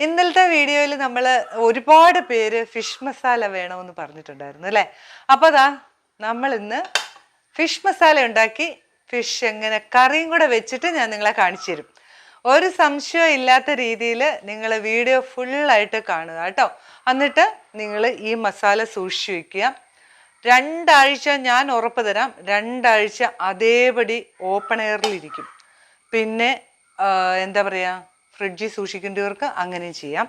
ഇന്നലത്തെ വീഡിയോയിൽ നമ്മൾ ഒരുപാട് പേര് ഫിഷ് മസാല വേണമെന്ന് പറഞ്ഞിട്ടുണ്ടായിരുന്നു അല്ലേ? അപ്പോൾ അതാ നമ്മൾ ഇന്ന് ഫിഷ് മസാല ഉണ്ടാക്കി ഫിഷ് എങ്ങനെ കറിയും കൂടെ വെച്ചിട്ട് ഞാൻ നിങ്ങളെ കാണിച്ചു തരും. ഒരു സംശയം ഇല്ലാത്ത രീതിയിൽ നിങ്ങൾ വീഡിയോ ഫുള്ളായിട്ട് കാണുക കേട്ടോ. എന്നിട്ട് നിങ്ങൾ ഈ മസാല സൂക്ഷിച്ചു വയ്ക്കുക രണ്ടാഴ്ച ഞാൻ ഉറപ്പ് തരാം രണ്ടാഴ്ച അതേപടി ഓപ്പൺ എയറിലിരിക്കും പിന്നെ എന്താ പറയുക ഫ്രിഡ്ജിൽ സൂക്ഷിക്കേണ്ടവർക്ക് അങ്ങനെയും ചെയ്യാം.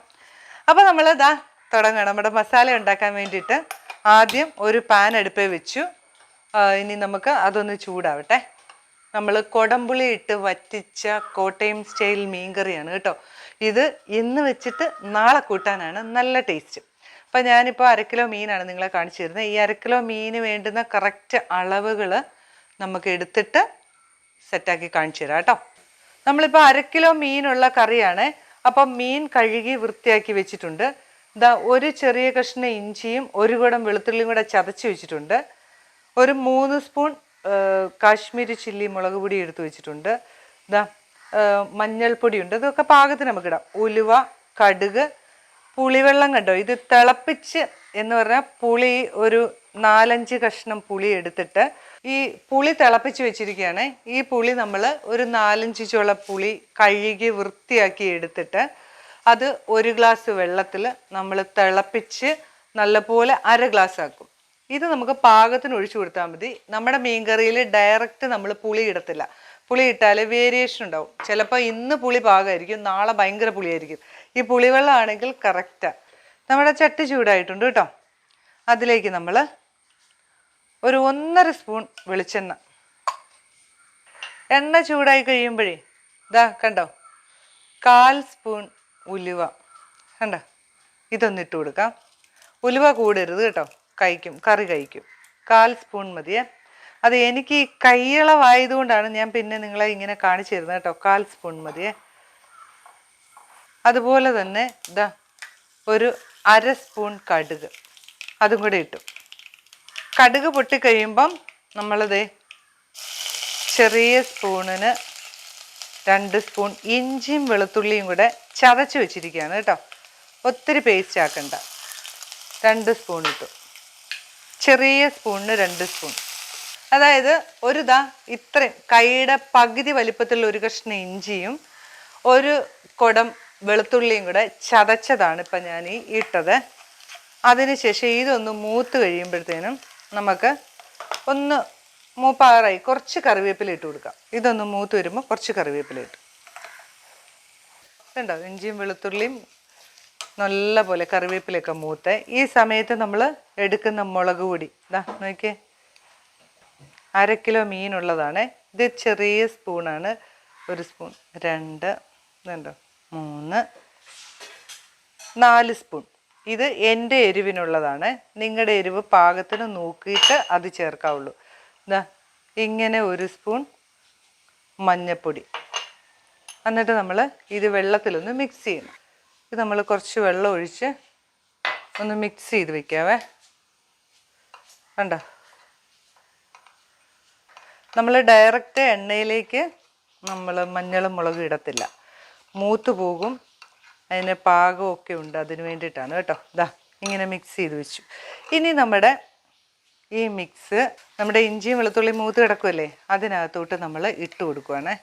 അപ്പോൾ നമ്മൾ ഇതാ തുടങ്ങണം. നമ്മുടെ മസാല ഉണ്ടാക്കാൻ വേണ്ടിയിട്ട് ആദ്യം ഒരു പാൻ അടുപ്പേ വെച്ചു. ഇനി നമുക്ക് അതൊന്ന് ചൂടാവട്ടെ. നമ്മൾ കൊടംപുളി ഇട്ട് വറ്റിച്ച കോട്ടയം സ്റ്റൈൽ മീൻകറിയാണ് കേട്ടോ. ഇത് ഇന്ന് വെച്ചിട്ട് നാളെ കൂട്ടാനാണ് നല്ല ടേസ്റ്റ്. അപ്പം ഞാനിപ്പോൾ അരക്കിലോ കിലോ മീനാണ് നിങ്ങളെ കാണിച്ചു തരുന്നത്. ഈ അരക്കിലോ കിലോ മീന് വേണ്ടുന്ന കറക്റ്റ് അളവുകൾ നമുക്ക് എടുത്തിട്ട് സെറ്റാക്കി കാണിച്ചു തരാം കേട്ടോ. നമ്മളിപ്പോൾ അര കിലോ മീനുള്ള കറിയാണ്. അപ്പം മീൻ കഴുകി വൃത്തിയാക്കി വെച്ചിട്ടുണ്ട്. ഇതാ ഒരു ചെറിയ കഷ്ണം ഇഞ്ചിയും ഒരു കുടം വെളുത്തുള്ളിയും കൂടെ ചതച്ച് വെച്ചിട്ടുണ്ട്. ഒരു മൂന്ന് സ്പൂൺ കാശ്മീരി ചില്ലി മുളക് പൊടി എടുത്ത് വെച്ചിട്ടുണ്ട്. ഇതാ മഞ്ഞൾപ്പൊടിയുണ്ട് ഇതൊക്കെ പാകത്തിന് നമുക്ക് നമുക്കിടാം ഉലുവ കടുക് പുളിവെള്ളം കണ്ടോ? ഇത് തിളപ്പിച്ച് എന്ന് പറഞ്ഞാൽ പുളി ഒരു നാലഞ്ച് കഷ്ണം പുളി എടുത്തിട്ട് ഈ പുളി തിളപ്പിച്ച് വെച്ചിരിക്കുകയാണ്. ഈ പുളി നമ്മൾ ഒരു നാലഞ്ച് ചുള പുളി കഴുകി വൃത്തിയാക്കി എടുത്തിട്ട് അത് ഒരു ഗ്ലാസ് വെള്ളത്തിൽ നമ്മൾ തിളപ്പിച്ച് നല്ലപോലെ അര ഗ്ലാസ് ആക്കും. ഇത് നമുക്ക് പാകത്തിന് ഒഴിച്ചു കൊടുത്താൽ മതി. നമ്മുടെ മീൻകറിയിൽ ഡയറക്റ്റ് നമ്മൾ പുളി ഇടത്തില്ല. പുളി ഇട്ടാൽ വേരിയേഷൻ ഉണ്ടാവും. ചിലപ്പോൾ ഇന്ന് പുളി പാകമായിരിക്കും നാളെ ഭയങ്കര പുളിയായിരിക്കും. ഈ പുളിവെള്ളം ആണെങ്കിൽ കറക്റ്റാണ് നമ്മുടെ ചട്ടി ചൂടായിട്ടുണ്ട് കേട്ടോ. അതിലേക്ക് നമ്മൾ ഒരു ഒന്നര സ്പൂൺ വെളിച്ചെണ്ണ. എണ്ണ ചൂടായി കഴിയുമ്പോഴേ ഇതാ കണ്ടോ? കാൽ സ്പൂൺ ഉലുവ. കണ്ട? ഇതൊന്നിട്ട് കൊടുക്കാം. ഉലുവ കൂടരുത് കേട്ടോ. കഴിക്കും കറി കഴിക്കും. കാൽ സ്പൂൺ മതിയേ. അത് എനിക്ക് കയ്യളവായതുകൊണ്ടാണ് ഞാൻ പിന്നെ നിങ്ങളെ ഇങ്ങനെ കാണിച്ചു തരുന്നത് കേട്ടോ. കാൽ സ്പൂൺ മതിയേ. അതുപോലെ തന്നെ ഇതാ ഒരു അര സ്പൂൺ കടുക്. അതും കൂടെ ഇട്ടു. കടുക് പൊട്ടിക്കഴിയുമ്പം നമ്മളത് ചെറിയ സ്പൂണിന് രണ്ട് സ്പൂൺ ഇഞ്ചിയും വെളുത്തുള്ളിയും കൂടെ ചതച്ച് വെച്ചിരിക്കുകയാണ് കേട്ടോ. ഒത്തിരി പേസ്റ്റ് ആക്കണ്ട. രണ്ട് സ്പൂൺ ഇട്ടു. ചെറിയ സ്പൂണിന് രണ്ട് സ്പൂൺ. അതായത് ഒരു ദാ ഇത്രയും കൈയുടെ പകുതി വലിപ്പത്തിലുള്ള ഒരു കഷ്ണം ഇഞ്ചിയും ഒരു കുടം വെളുത്തുള്ളിയും കൂടെ ചതച്ചതാണ് ഇപ്പം ഞാൻ ഈ ഇട്ടത്. അതിനുശേഷം ഇതൊന്ന് മൂത്ത് കഴിയുമ്പോഴത്തേനും നമുക്ക് ഒന്ന് മൂപ്പാറായി കുറച്ച് കറിവേപ്പില ഇട്ട് കൊടുക്കാം. ഇതൊന്ന് മൂത്ത് വരുമ്പോൾ കുറച്ച് കറിവേപ്പില ഇട്ടു. കണ്ടോ ഇഞ്ചിയും വെളുത്തുള്ളിയും നല്ല പോലെ കറിവേപ്പിലൊക്കെ മൂത്ത്. ഈ സമയത്ത് നമ്മൾ എടുക്കുന്ന മുളക് പൊടി. ഇതാ നോക്കിയേ. അര കിലോ മീനുള്ളതാണ്. ഇത് ചെറിയ സ്പൂണാണ്. ഒരു സ്പൂൺ. രണ്ട് ഇതുണ്ടോ? മൂന്ന് നാല് സ്പൂൺ. ഇത് എന്റെ എരിവിനുള്ളതാണ്. നിങ്ങളുടെ എരിവ് പാകത്തിന് നോക്കിയിട്ട് അത് ചേർക്കാവുള്ളൂ. ഇതാ ഇങ്ങനെ ഒരു സ്പൂൺ മഞ്ഞപ്പൊടി. എന്നിട്ട് നമ്മൾ ഇത് വെള്ളത്തിലൊന്ന് മിക്സ് ചെയ്യണം. ഇത് നമ്മൾ കുറച്ച് വെള്ളം ഒഴിച്ച് ഒന്ന് മിക്സ് ചെയ്ത് വെക്കാവേ. കണ്ട? നമ്മൾ ഡയറക്റ്റ് എണ്ണയിലേക്ക് നമ്മൾ മഞ്ഞളും മുളകും ഇടത്തില്ല. മൂത്ത് പോകും. അതിന് പാകമൊക്കെ ഉണ്ട് അതിന് വേണ്ടിയിട്ടാണ് കേട്ടോ. ഇതാ ഇങ്ങനെ മിക്സ് ചെയ്ത് വെച്ചു. ഇനി നമ്മുടെ ഈ മിക്സ് നമ്മുടെ ഇഞ്ചിയും വെളുത്തുള്ളിയും മൂത്ത് കിടക്കുമല്ലേ അതിനകത്തോട്ട് നമ്മൾ ഇട്ട് കൊടുക്കുവാണേ.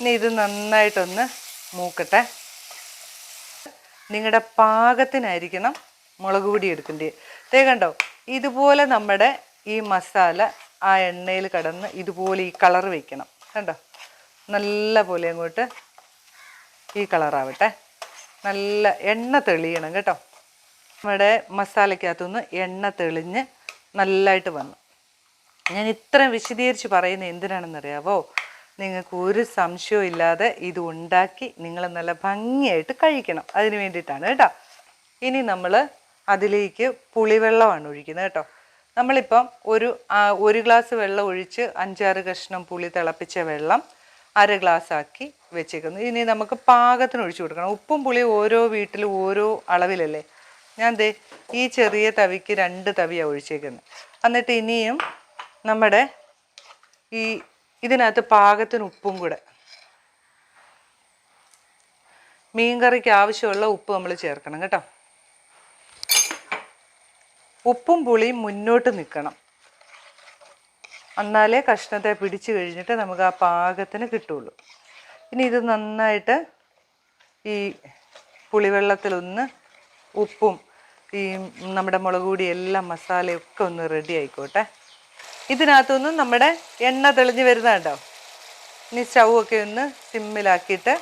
ഇനി ഇത് നന്നായിട്ടൊന്ന് മൂക്കട്ടെ. നിങ്ങളുടെ പാകത്തിനായിരിക്കണം മുളക് പൊടി എടുക്കേണ്ടത് ദേ കണ്ടോ ഇതുപോലെ നമ്മുടെ ഈ മസാല ആ എണ്ണയിൽ കടന്ന് ഇതുപോലെ ഈ കളർ വയ്ക്കണം കണ്ടോ? നല്ല പോലെ അങ്ങോട്ട് ഈ കളറാവട്ടെ നല്ല എണ്ണ തെളിയണം കേട്ടോ. നമ്മുടെ മസാലയ്ക്കകത്തുനിന്ന് എണ്ണ തെളിഞ്ഞ് നല്ലതായിട്ട് വന്നു. ഞാൻ ഇത്രയും വിശദീകരിച്ച് പറയുന്നത് എന്തിനാണെന്നറിയാവോ? നിങ്ങൾക്ക് ഒരു സംശയവും ഇല്ലാതെ ഇത് ഉണ്ടാക്കി നിങ്ങൾ നല്ല ഭംഗിയായിട്ട് കഴിക്കണം. അതിന് വേണ്ടിയിട്ടാണ് കേട്ടോ. ഇനി നമ്മൾ അതിലേക്ക് പുളിവെള്ളമാണ് ഒഴിക്കുന്നത് കേട്ടോ. നമ്മളിപ്പം ഒരു ഒരു ഗ്ലാസ് വെള്ളം ഒഴിച്ച് അഞ്ചാറ് കഷ്ണം പുളി തിളപ്പിച്ച വെള്ളം അര ഗ്ലാസ് ആക്കി വെച്ചേക്കുന്നു. ഇനി നമുക്ക് പാകത്തിന് ഒഴിച്ചു കൊടുക്കണം. ഉപ്പും പുളിയും ഓരോ വീട്ടിലും ഓരോ അളവിലല്ലേ? ഞാൻ ദേ ഈ ചെറിയ തവിക്ക് രണ്ട് തവിയാണ് ഒഴിച്ചേക്കുന്നത് എന്നിട്ട് ഇനിയും നമ്മുടെ ഈ ഇതിനകത്ത് പാകത്തിന് ഉപ്പും കൂടെ. മീൻകറിക്ക് ആവശ്യമുള്ള ഉപ്പ് നമ്മൾ ചേർക്കണം കേട്ടോ. ഉപ്പും പുളിയും മുന്നോട്ട് നിൽക്കണം. എന്നാലേ കഷ്ണത്തെ പിടിച്ചു കഴിഞ്ഞിട്ട് നമുക്ക് ആ പാകത്തിന് കിട്ടുള്ളൂ. ഇനി ഇത് നന്നായിട്ട് ഈ പുളിവെള്ളത്തിലൊന്ന് ഉപ്പും ഈ നമ്മുടെ മുളക് പൊടി എല്ലാം മസാലയൊക്കെ ഒന്ന് റെഡി ആയിക്കോട്ടെ. ഇതിനകത്തൊന്നും നമ്മുടെ എണ്ണ തെളിഞ്ഞ് വരുന്ന കേട്ടോ ഇനി സ്റ്റൗവൊക്കെ ഒന്ന് സിമ്മിലാക്കിയിട്ട്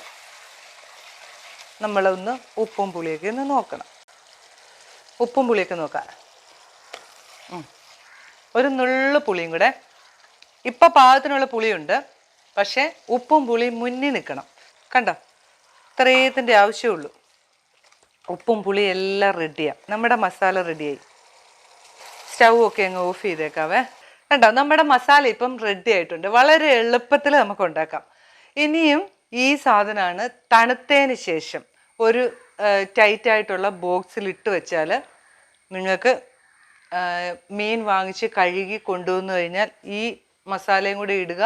നമ്മളൊന്ന് ഉപ്പും പുളിയൊക്കെ ഒന്ന് നോക്കണം. ഉപ്പും പുളിയൊക്കെ നോക്കാം. ഒരു നുള്ളു പുളിയും കൂടെ. ഇപ്പം പാകത്തിനുള്ള പുളിയുണ്ട്. പക്ഷേ ഉപ്പും പുളിയും മുന്നിൽ നിൽക്കണം. കണ്ടോ? ഇത്രയത്തിന്റെ ആവശ്യമുള്ളൂ ഉപ്പും പുളിയും എല്ലാം റെഡിയാണ് നമ്മുടെ മസാല റെഡിയായി സ്റ്റൗ ഒക്കെ അങ്ങ് ഓഫ് ചെയ്തേക്കാവേ. കണ്ടോ? നമ്മുടെ മസാല ഇപ്പം റെഡി ആയിട്ടുണ്ട്. വളരെ എളുപ്പത്തിൽ നമുക്ക് ഉണ്ടാക്കാം. ഇനിയും ഈ സാധനമാണ് തണുത്തതിന് ശേഷം ഒരു ടൈറ്റായിട്ടുള്ള ബോക്സിൽ ഇട്ട് വെച്ചാൽ നിങ്ങൾക്ക് മീൻ വാങ്ങിച്ച് കഴുകി കൊണ്ടുവന്നു കഴിഞ്ഞാൽ ഈ മസാലയും കൂടി ഇടുക.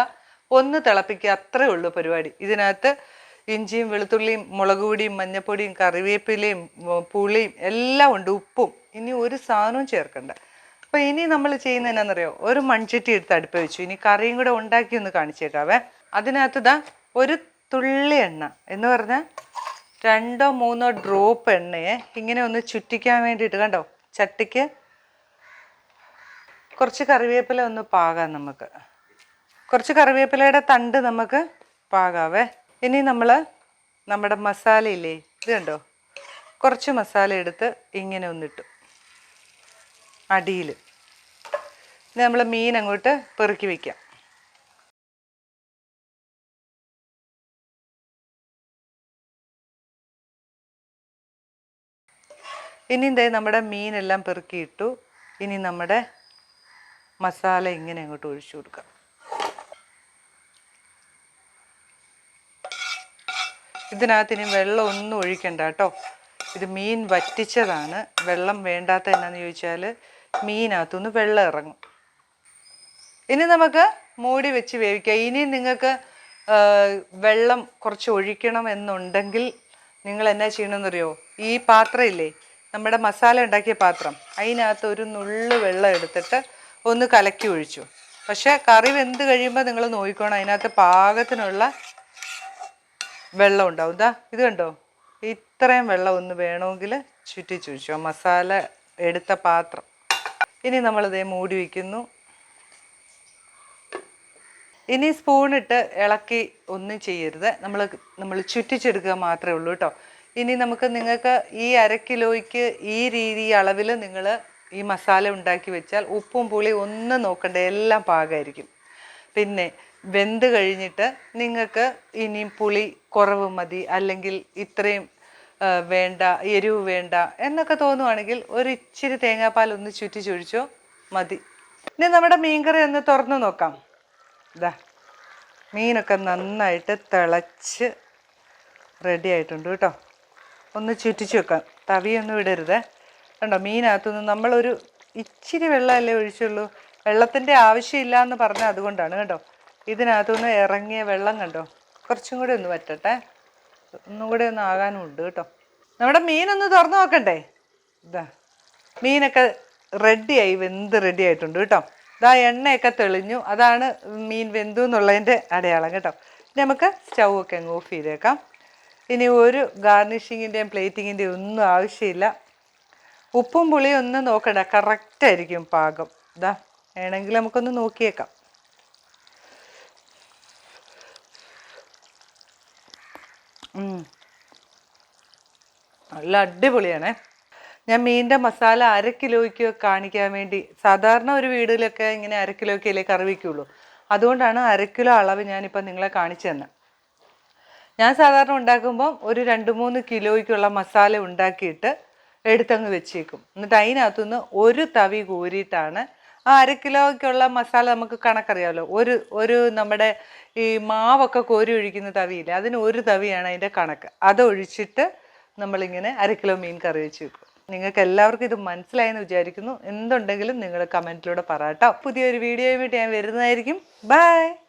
ഒന്ന് തിളപ്പിക്കുക അത്രേ ഉള്ളൂ പരിപാടി. ഇതിനകത്ത് ഇഞ്ചിയും വെളുത്തുള്ളിയും മുളക് പൊടിയും മഞ്ഞപ്പൊടിയും കറിവേപ്പിലയും പുളിയും എല്ലാം ഉണ്ട്. ഉപ്പും. ഇനി ഒരു സാധനവും ചേർക്കണ്ട. അപ്പൊ ഇനി നമ്മൾ ചെയ്യുന്ന എന്നാന്നറിയോ? ഒരു മൺചട്ടി എടുത്ത് അടുപ്പ് വെച്ചു. ഇനി കറിയും കൂടെ ഉണ്ടാക്കി ഒന്ന് കാണിച്ചേക്കാവേ. അതിനകത്ത് ദാ ഒരു തുള്ളി എണ്ണ. എന്ന് പറഞ്ഞാൽ രണ്ടോ മൂന്നോ ഡ്രോപ്പ് എണ്ണയെ ഇങ്ങനെ ഒന്ന് ചുറ്റിക്കാൻ വേണ്ടിയിട്ട് കണ്ടോ? ചട്ടിക്ക് കുറച്ച് കറിവേപ്പില ഒന്ന് പാകാം നമുക്ക്. കുറച്ച് കറിവേപ്പിലയുടെ തണ്ട് നമുക്ക് പാകാവേ. ഇനി നമ്മൾ നമ്മുടെ മസാലയില്ലേ ഇത് കണ്ടോ? കുറച്ച് മസാല എടുത്ത് ഇങ്ങനെ ഒന്നിട്ടു. അടിയിൽ ഇനി നമ്മൾ മീൻ അങ്ങോട്ട് പെറുക്കി വയ്ക്കാം ഇനി എന്തേ നമ്മുടെ മീനെല്ലാം പെറുക്കിയിട്ടു ഇനി നമ്മുടെ മസാല ഇങ്ങനെ അങ്ങോട്ട് ഒഴിച്ചു കൊടുക്കാം. ഇതിനകത്ത് ഇനി വെള്ളം ഒന്നും ഒഴിക്കണ്ട കേട്ടോ. ഇത് മീൻ വറ്റിച്ചതാണ്. വെള്ളം വേണ്ടാത്ത എന്നാന്ന് ചോദിച്ചാൽ മീനകത്തുനിന്ന് വെള്ളം ഇറങ്ങും. ഇനി നമുക്ക് മൂടി വെച്ച് വേവിക്കാം. ഇനി നിങ്ങൾക്ക് വെള്ളം കുറച്ച് ഒഴിക്കണം എന്നുണ്ടെങ്കിൽ നിങ്ങൾ എന്നാ ചെയ്യണമെന്നറിയോ? ഈ പാത്രം ഇല്ലേ? നമ്മുടെ മസാല ഉണ്ടാക്കിയ പാത്രം. അതിനകത്ത് ഒരു നുള്ളു വെള്ളം എടുത്തിട്ട് ഒന്ന് കലക്കി ഒഴിച്ചു. പക്ഷേ കറി വെന്ത് കഴിയുമ്പോൾ നിങ്ങൾ നോക്കിക്കോണം അതിനകത്ത് പാകത്തിനുള്ള വെള്ളം ഉണ്ടാവും. ഇതാ ഇത് കണ്ടോ? ഇത്രയും വെള്ളം ഒന്ന് വേണമെങ്കിൽ ചുറ്റി വെച്ചോ മസാല എടുത്ത പാത്രം. ഇനി നമ്മളിതേ മൂടി വയ്ക്കുന്നു ഇനി സ്പൂണിട്ട് ഇളക്കി ഒന്നും ചെയ്യരുത്. നമ്മൾ നമ്മൾ ചുറ്റിച്ചെടുക്കുക മാത്രമേ ഉള്ളൂ കേട്ടോ. ഇനി നമുക്ക് നിങ്ങൾക്ക് ഈ അര കിലോയ്ക്ക് ഈ രീതി അളവിൽ നിങ്ങൾ ഈ മസാല ഉണ്ടാക്കി വെച്ചാൽ ഉപ്പും പുളി ഒന്നും നോക്കണ്ട എല്ലാം പാകമായിരിക്കും. പിന്നെ വെന്ത് കഴിഞ്ഞിട്ട് നിങ്ങൾക്ക് ഇനിയും പുളി കുറവ് മതി അല്ലെങ്കിൽ ഇത്രയും വേണ്ട എരിവ് വേണ്ട എന്നൊക്കെ തോന്നുവാണെങ്കിൽ ഒരു ഇച്ചിരി തേങ്ങാപ്പാൽ ഒന്ന് ചുറ്റി ചൊഴിച്ചോ മതി. ഇനി നമ്മുടെ മീൻകറി ഒന്ന് തുറന്നു നോക്കാം. ഇതാ മീനൊക്കെ നന്നായിട്ട് തിളച്ച് റെഡി ആയിട്ടുണ്ട് കേട്ടോ. ഒന്ന് ചുറ്റിച്ച് വെക്കാം. തവിയൊന്നും ഇടരുത്. കണ്ടോ മീനകത്തുനിന്ന് നമ്മളൊരു ഇച്ചിരി വെള്ളമല്ലേ ഒഴിച്ചുള്ളൂ. വെള്ളത്തിന്റെ ആവശ്യമില്ല എന്ന് പറഞ്ഞാൽ അതുകൊണ്ടാണ് കേട്ടോ ഇതിനകത്തുനിന്ന് ഇറങ്ങിയ വെള്ളം കണ്ടോ. കുറച്ചും കൂടി ഒന്ന് വറ്റട്ടെ. ഒന്നും കൂടി ഒന്ന് ആകാനും ഉണ്ട് കേട്ടോ. നമ്മുടെ മീനൊന്ന് തുറന്നു നോക്കണ്ടേ? ഇതാ മീനൊക്കെ റെഡിയായി വെന്ത് റെഡി ആയിട്ടുണ്ട് കേട്ടോ. ഇതാ എണ്ണയൊക്കെ തെളിഞ്ഞു. അതാണ് മീൻ വെന്തു എന്നുള്ളതിന്റെ അടയാളം കേട്ടോ. ഇനി നമുക്ക് സ്റ്റൗ ഒക്കെ അങ്ങ് ഓഫ് ചെയ്തേക്കാം. ഇനി ഒരു ഗാർണിഷിങ്ങിന്റെയും പ്ലേറ്റിങ്ങിന്റെയും ഒന്നും ആവശ്യമില്ല. ഉപ്പും പുളിയും ഒന്ന് നോക്കണ്ട. കറക്റ്റായിരിക്കും പാകം. ഇതാ വേണമെങ്കിൽ നമുക്കൊന്ന് നോക്കിയേക്കാം. നല്ല അടിപൊളിയാണേ. ഞാൻ മീനിന്റെ മസാല അര കിലോയ്ക്ക് കാണിക്കാൻ വേണ്ടി സാധാരണ ഒരു വീടിലൊക്കെ ഇങ്ങനെ അര കിലോയ്ക്കല്ലേ കറി വയ്ക്കുള്ളൂ അതുകൊണ്ടാണ് അര കിലോ അളവ് ഞാനിപ്പോൾ നിങ്ങളെ കാണിച്ചു തന്നെ. ഞാൻ സാധാരണ ഉണ്ടാക്കുമ്പം ഒരു രണ്ട് മൂന്ന് കിലോയ്ക്കുള്ള മസാല ഉണ്ടാക്കിയിട്ട് എടുത്തങ്ങ് വെച്ചേക്കും. എന്നിട്ട് അതിനകത്തുനിന്ന് ഒരു തവി കോരിയിട്ടാണ് ആ അര കിലോയ്ക്കുള്ള മസാല നമുക്ക് കണക്കറിയാമല്ലോ ഒരു ഒരു നമ്മുടെ ഈ മാവൊക്കെ കോരി ഒഴിക്കുന്ന തവിയില്ല അതിന് ഒരു തവിയാണ് അതിന്റെ കണക്ക്. അത് ഒഴിച്ചിട്ട് നമ്മളിങ്ങനെ അര കിലോ മീൻ കറി വെച്ച് വെക്കും. നിങ്ങൾക്ക് എല്ലാവർക്കും ഇത് മനസ്സിലായെന്ന് വിചാരിക്കുന്നു. എന്തുണ്ടെങ്കിലും നിങ്ങൾ കമന്റിലൂടെ പറ കേട്ടോ. പുതിയൊരു വീഡിയോയുമായിട്ട് ഞാൻ വരുന്നതായിരിക്കും. ബൈ!